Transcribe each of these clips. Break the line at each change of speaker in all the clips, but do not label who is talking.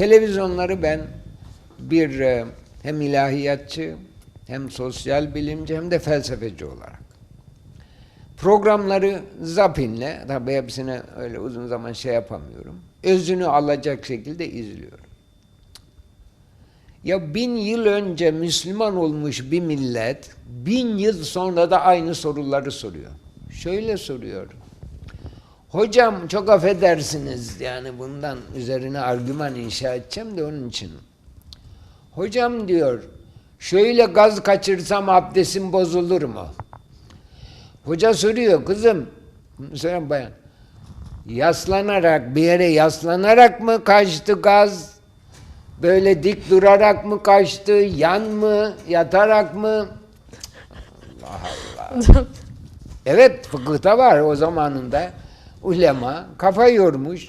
Televizyonları ben bir e, hem ilahiyatçı hem sosyal bilimci hem de felsefeci olarak programları zapinle tabi hepsine öyle uzun zaman şey yapamıyorum. Özünü alacak şekilde izliyorum. Ya bin yıl önce Müslüman olmuş bir millet bin yıl sonra da aynı soruları soruyor. Şöyle soruyor. Hocam çok affedersiniz yani bundan üzerine argüman inşa edeceğim de onun için. Hocam diyor şöyle gaz kaçırsam abdestim bozulur mu? Hoca soruyor kızım, söyle bayan. Yaslanarak bir yere yaslanarak mı kaçtı gaz? Böyle dik durarak mı kaçtı? Yan mı? Yatarak mı? Allah Allah. evet fıkıhta var o zamanında. Ulema kafa yormuş.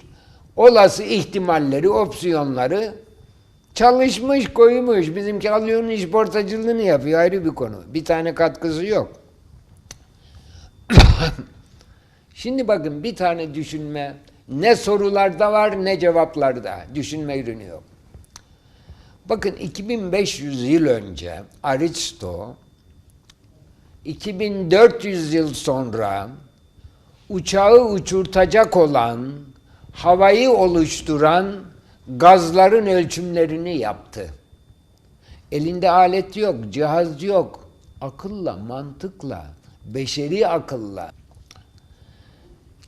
Olası ihtimalleri, opsiyonları çalışmış, koymuş. Bizimki alıyor iş portacılığını yapıyor ayrı bir konu. Bir tane katkısı yok. Şimdi bakın bir tane düşünme ne sorularda var ne cevaplarda düşünme ürünü yok. Bakın 2500 yıl önce Aristo 2400 yıl sonra uçağı uçurtacak olan havayı oluşturan gazların ölçümlerini yaptı. Elinde alet yok, cihaz yok. Akılla, mantıkla, beşeri akılla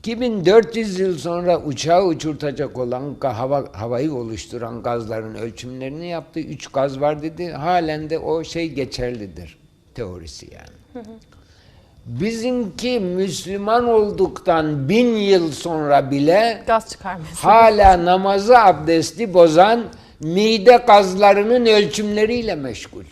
2400 yıl sonra uçağı uçurtacak olan hava, havayı oluşturan gazların ölçümlerini yaptı. Üç gaz var dedi. Halen de o şey geçerlidir. Teorisi yani. Bizimki Müslüman olduktan bin yıl sonra bile
Gaz çıkarması.
hala namazı abdesti bozan mide gazlarının ölçümleriyle meşgul.